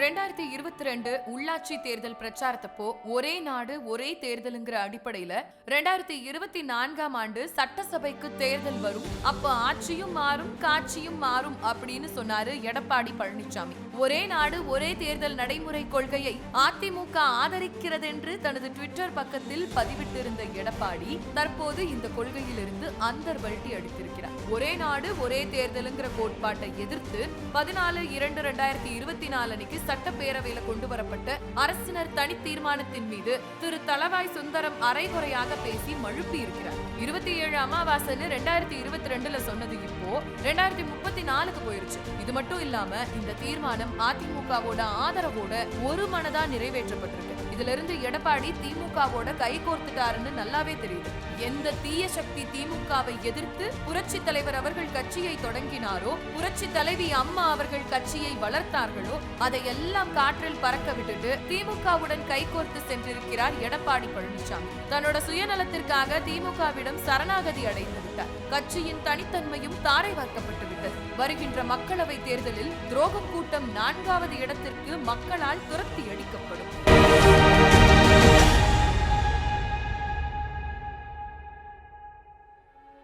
ரெண்டாயிரத்தி இருபத்தி ரெண்டு உள்ளாட்சி தேர்தல் பிரச்சாரத்தப்போ ஒரே நாடு ஒரே தேர்தலுங்கிற அடிப்படையில ரெண்டாயிரத்தி இருபத்தி நான்காம் ஆண்டு சட்டசபைக்கு தேர்தல் வரும். அப்ப ஆட்சியும் மாறும் காட்சியும் மாறும் அப்படின்னு சொன்னாரு எடப்பாடி பழனிசாமி ஒரே நாடு ஒரே தேர்தல் நடைமுறை கொள்கையை அதிமுக ஆதரிக்கிறதென்று தனது ட்விட்டர் பக்கத்தில் பதிவிட்டிருந்த எடப்பாடி தற்போது இந்த கொள்கையிலிருந்து அந்தர் வழி அடித்திருக்கிறார். ஒரே நாடு ஒரே தேர்தலுங்கிற கோட்பாட்டை எதிர்த்து பதினாலு இரண்டு ரெண்டாயிரத்தி இருபத்தி நாலு அன்னைக்கு சட்டப்பேரவையில கொண்டு வரப்பட்ட அரசினர் தனி தீர்மானத்தின் மீது திரு தளவாய் சுந்தரம் அரைகுறையாக பேசி மழுப்பி இருக்கிறார். இருபத்தி ஏழு அமாவாசைன்னு ரெண்டாயிரத்தி இருபத்தி ரெண்டுல சொன்னது இப்போ ரெண்டாயிரத்தி முப்பத்தி நாலுக்கு போயிருச்சு. இது மட்டும் இல்லாம இந்த தீர்மானம் தீர்மானம் அதிமுகவோட ஆதரவோட ஒரு மனதா நிறைவேற்றப்பட்டிருக்கு. இதுல இருந்து எடப்பாடி திமுகவோட கை கோர்த்துட்டாருன்னு நல்லாவே தெரியுது. எந்த தீய சக்தி திமுகவை எதிர்த்து புரட்சி தலைவர் அவர்கள் கட்சியை தொடங்கினாரோ புரட்சி தலைவி அம்மா அவர்கள் கட்சியை வளர்த்தார்களோ அதையெல்லாம் காற்றில் பறக்க விட்டுட்டு திமுகவுடன் கைகோர்த்து சென்றிருக்கிறார் எடப்பாடி பழனிசாமி. தன்னோட சுயநலத்திற்காக திமுகவிடம் சரணாகதி அடைந்து விட்டார். கட்சியின் தனித்தன்மையும் தாரை வார்க்கப்பட்டு விட்டது. வருகின்ற மக்களவை தேர்தலில் துரோகம் கூட்டம் நான்காவது இடத்திற்கு மக்களால் துரத்தி அடிக்கப்படும்